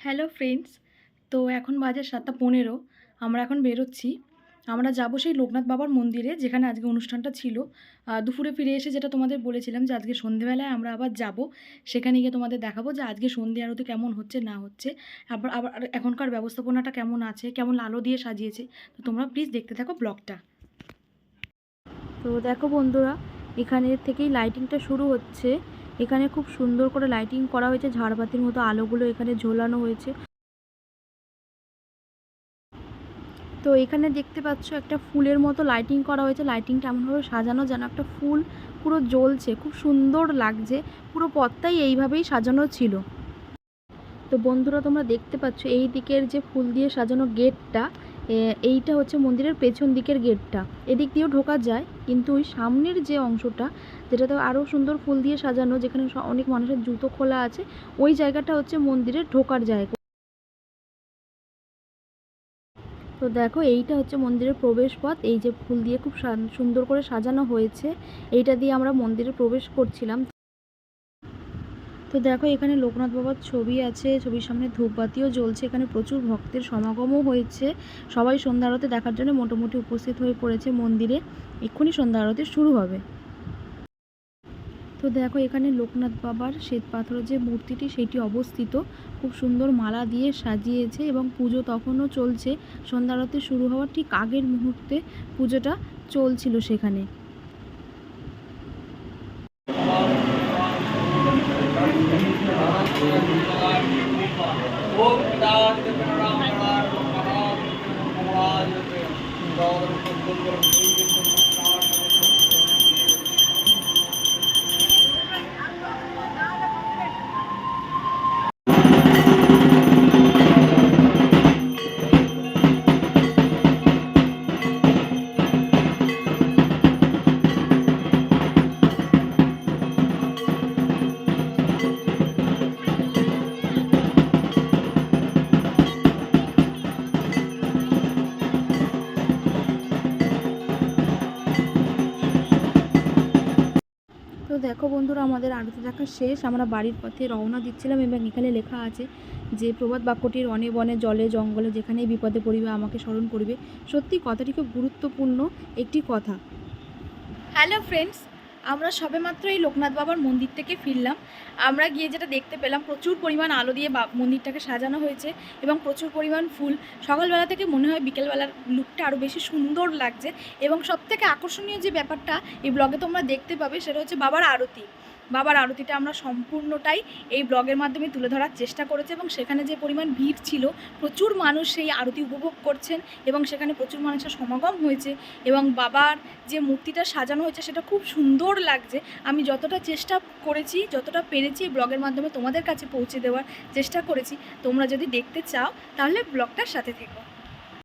Hello friends তো এখন বাজে সাতটা পনেরো। আমরা এখন বেরোচ্ছি। আমরা যাব সেই লোকনাথ বাবার মন্দিরে, যেখানে আজকে অনুষ্ঠানটা ছিল। দুপুরে ফিরে এসে যেটা তোমাদের বলেছিলাম যে আজকে সন্ধেবেলায় আমরা আবার যাব। সেখানে গিয়ে তোমাদের দেখাবো যে আজকে সন্ধে আরতি কেমন হচ্ছে, না হচ্ছে। আবার আবার এখনকার ব্যবস্থাপনাটা কেমন আছে, কেমন আলো দিয়ে সাজিয়েছে। তো তোমরা প্লিজ দেখতে থাকো ব্লগটা। তো দেখো বন্ধুরা, এখানে থেকেই লাইটিংটা শুরু হচ্ছে। এখানে খুব সুন্দর করে লাইটিং করা হয়েছে, ঝাড়বাতির মতো আলোগুলো এখানে ঝোলানো হয়েছে। তো এখানে দেখতে পাচ্ছ একটা ফুলের মতো লাইটিং করা হয়েছে লাইটিংটা এমনভাবে সাজানো যেন একটা ফুল পুরো জ্বলছে, খুব সুন্দর লাগছে, পুরো পথটাই এইভাবেই সাজানো ছিল। তো বন্ধুরা, তোমরা দেখতে পাচ্ছ এই দিকের যে ফুল দিয়ে সাজানো গেটটা এইটা হচ্ছে মন্দিরের পেছন দিকের গেটটা। এদিক দিয়েও ঢোকা যায়, কিন্তু ওই সামনের যে অংশটা যেটাতে আরও সুন্দর ফুল দিয়ে সাজানো, যেখানে অনেক মানুষের জুতো খোলা আছে, ওই জায়গাটা হচ্ছে মন্দিরের ঢোকার জায়গা। তো দেখো, এইটা হচ্ছে মন্দিরের প্রবেশ পথ এই যে ফুল দিয়ে খুব সুন্দর করে সাজানো হয়েছে, এইটা দিয়ে আমরা মন্দিরে প্রবেশ করছিলাম। তো দেখো, এখানে লোকনাথ বাবার ছবি আছে, ছবির সামনে ধূপবাতিও জ্বলছে, এখানে প্রচুর ভক্তের সমাগমও হয়েছে। সবাই সন্ধ্যা আরতি দেখার জন্য মোটামুটি উপস্থিত হয়ে পড়েছে মন্দিরে। এক্ষুনি সন্ধ্যা আরতি শুরু হবে। তো দেখো, এখানে লোকনাথ বাবার শ্বেত পাথরের যে মূর্তিটি, সেটি অবস্থিত। খুব সুন্দর মালা দিয়ে সাজিয়েছে এবং পুজো তখনও চলছে। সন্ধ্যা আরতি শুরু হওয়ার ঠিক আগের মুহূর্তে পুজোটা চলছিল সেখানে। তো দেখো বন্ধুরা, আমাদের আরতি দেখা শেষ। আমরা বাড়ির পথে রওনা দিচ্ছিলাম এবং এখানে লেখা আছে যে, প্রবাদ বাক্যটির অনে বনে, জলে, জঙ্গলে যেখানেই বিপদে পড়িবে, আমাকে স্মরণ করিবে। সত্যি কথাটি খুব গুরুত্বপূর্ণ একটি কথা। হ্যালো ফ্রেন্ডস আমরা সবেমাত্র এই লোকনাথ বাবার মন্দির থেকে ফিরলাম। আমরা গিয়ে যেটা দেখতে পেলাম, প্রচুর পরিমাণ আলো দিয়ে মন্দিরটাকে সাজানো হয়েছে এবং প্রচুর পরিমাণ ফুল। সকালবেলা থেকে মনে হয় বিকেলবেলার লুকটা আরও বেশি সুন্দর লাগছে এবং সবথেকে আকর্ষণীয় যে ব্যাপারটা এই ব্লগে তোমরা দেখতে পাবে সেটা হচ্ছে বাবার আরতি। বাবার আরতিটা আমরা সম্পূর্ণটাই এই ব্লগের মাধ্যমে তুলে ধরার চেষ্টা করেছি এবং সেখানে যে পরিমাণ ভিড় ছিল, প্রচুর মানুষ সেই আরতি উপভোগ করছেন এবং সেখানে প্রচুর মানুষের সমাগম হয়েছে এবং বাবার যে মূর্তিটা সাজানো হয়েছে সেটা খুব সুন্দর লাগছে। আমি যতটা চেষ্টা করেছি, যতটা পেরেছি এই ব্লগের মাধ্যমে তোমাদের কাছে পৌঁছে দেওয়ার চেষ্টা করেছি। তোমরা যদি দেখতে চাও, তাহলে ব্লগটার সাথে থেকো।